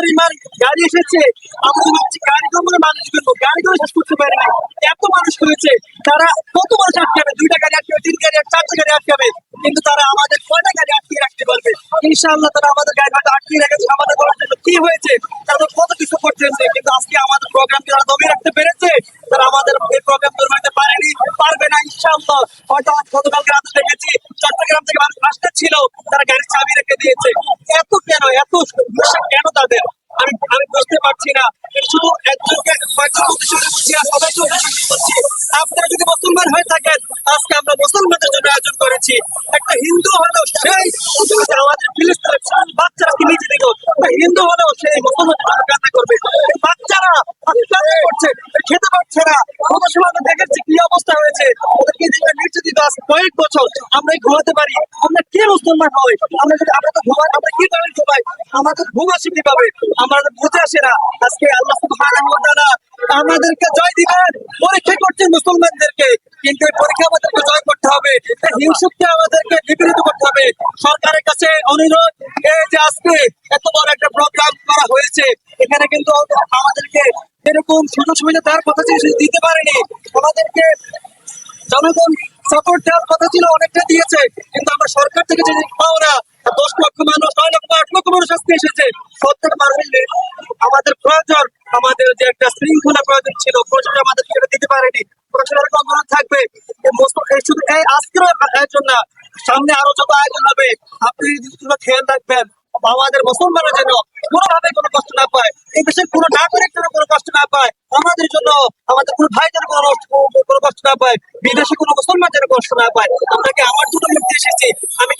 পরিমাণ গাড়ি এসেছে। আমরা ভাবছি গাড়ি করে মানুষ কিন্তু গাড়ি করে শেষ করতে পারি না। এত মানুষ হয়েছে তারা কত মানুষ আটকাবে দুইটা গাড়ি আটকাবে তিন গাড়ি চারটা গাড়ি আটকাবে কিন্তু তারা আমাদের কয়টা গাড়ি আটকিয়ে রাখতে পারবে? ইনশাআল্লাহ তারা আমাদের গাড়ি হয়তো আটকিয়ে রেখেছে। আমাদের করার জন্য কি হয়েছে? তারা কত কিছু করতেছে কিন্তু আজকে আমাদের প্রোগ্রাম তারা দমিয়ে রাখতে পেরেছে। তারা আমাদের এই প্রোগ্রাম পারেনি পারবে আজকে আমরা মুসলমানদের জন্য আয়োজন করেছি। একটা হিন্দু হলেও আমাদের বাচ্চারা হিন্দু হলেও সেই মুসলমান বাচ্চারা করছে খেতে পারছে না। সময় কি অবস্থা হয়েছে, ওদেরকে যেভাবে নির্যাতিত আছে কয়েক বছর আমরা ঘুমাতে পারি। আমরা কে মুসলমান হই আমরা যদি আমরা তো ঘুমাই, আমরা কি করেন সবাই? আমাদের ঘুম আসে কীভাবে? আমাদের বুঝে আসে না। আজকে আল্লাহ সুবহানাহু ওয়া তাআলা আমাদেরকে জয় দিবেন, পরীক্ষা করছেন মুসলমানদেরকে। কিন্তু এই পরীক্ষা আমাদেরকে জয় করতে হবে। হিংসুককে আমাদেরকে বিপরীত করতে হবে। সরকারের কাছে অনুরোধ, এই যে আজকে এত বড় একটা প্রোগ্রাম করা হয়েছে, এখানে কিন্তু আমাদেরকে এরকম সুযোগ সুবিধা তার কথা দিতে পারেনি আমাদেরকে জনগণ সাপোর্ট দেওয়ার কথা ছিল, অনেকটা দিয়েছে। কিন্তু আমরা সরকার থেকে যদি পাও না দশ লক্ষ মানুষ, নয় লক্ষ, আট লক্ষ মানুষ আজকে এসেছে। প্রত্যেক মানুষের আমাদের প্রয়োজন, আমাদের যে একটা শৃঙ্খলা প্রয়োজন ছিল প্রয়োজন আমাদের সেটা দিতে পারেনি। প্রয়োজনের অনুরোধ থাকবে। শুধু এই আজকের আয়োজন না, সামনে আরও যত আয়োজন হবে, আপনি যদি খেয়াল রাখবেন। আমাদের মুসলমানের জন্য কোনোভাবে কোনো কষ্ট না পায়। এই দেশের কোনো নাগরিক যেন কোনো কষ্ট না পায়। আমাদের জন্য আমাদের কোনো ভাই যেন কোনো কষ্ট- না পায়, বিদেশে কোনো মুসলমান যেন কষ্ট না পায়, আমরা কি আমার জন্য এসেছি? আমি